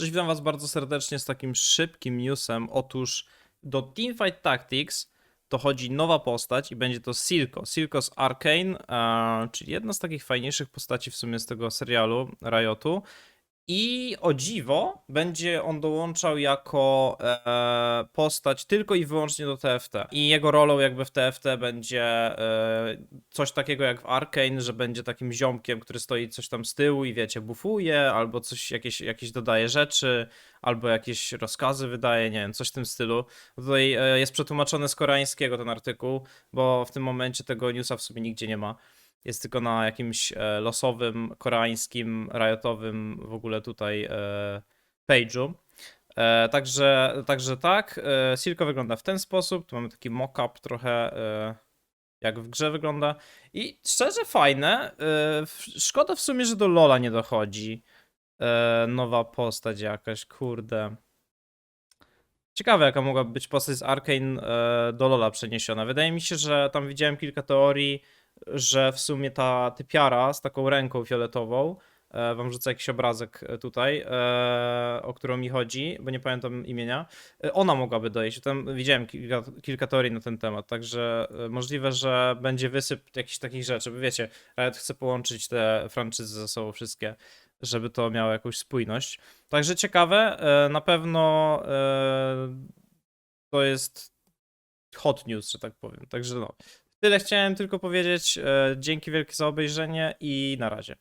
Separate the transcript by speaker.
Speaker 1: Cześć, witam Was bardzo serdecznie z takim szybkim newsem. Otóż do Teamfight Tactics dochodzi nowa postać i będzie to Silco. Silco z Arcane, czyli jedna z takich fajniejszych postaci w sumie z tego serialu Riotu. I o dziwo, będzie on dołączał jako e, postać tylko i wyłącznie do TFT. I jego rolą jakby w TFT będzie e, coś takiego jak w Arkane, że będzie takim ziomkiem, który stoi coś tam z tyłu i wiecie, bufuje, albo coś, jakieś, jakieś dodaje rzeczy, albo jakieś rozkazy wydaje, nie wiem, coś w tym stylu. Tutaj e, jest przetłumaczony z koreańskiego ten artykuł, bo w tym momencie tego newsa w sumie nigdzie nie ma. Jest tylko na jakimś e, losowym, koreańskim, riotowym w ogóle tutaj e, page'u. E, także, także tak, Silco wygląda w ten sposób. Tu mamy taki mock-up trochę jak w grze wygląda. I szczerze fajne. Szkoda w sumie, że do Lola nie dochodzi. Nowa postać jakaś, kurde. Ciekawe, jaka mogłaby być postać z Arkane do Lola przeniesiona. Wydaje mi się, że tam widziałem kilka teorii, że w sumie ta typiara z taką ręką fioletową, e, wam rzucę jakiś obrazek e, tutaj, e, o którą mi chodzi, bo nie pamiętam imienia, e, ona mogłaby dojść. Tam widziałem kilka, kilka teorii na ten temat, także e, możliwe, że będzie wysyp jakichś takich rzeczy, bo wiecie, Riot chce połączyć te franczyzy ze sobą wszystkie, żeby to miało jakąś spójność. Także ciekawe, e, na pewno to jest hot news, że tak powiem. Także no, tyle chciałem tylko powiedzieć. E, Dzięki wielkie za obejrzenie i na razie.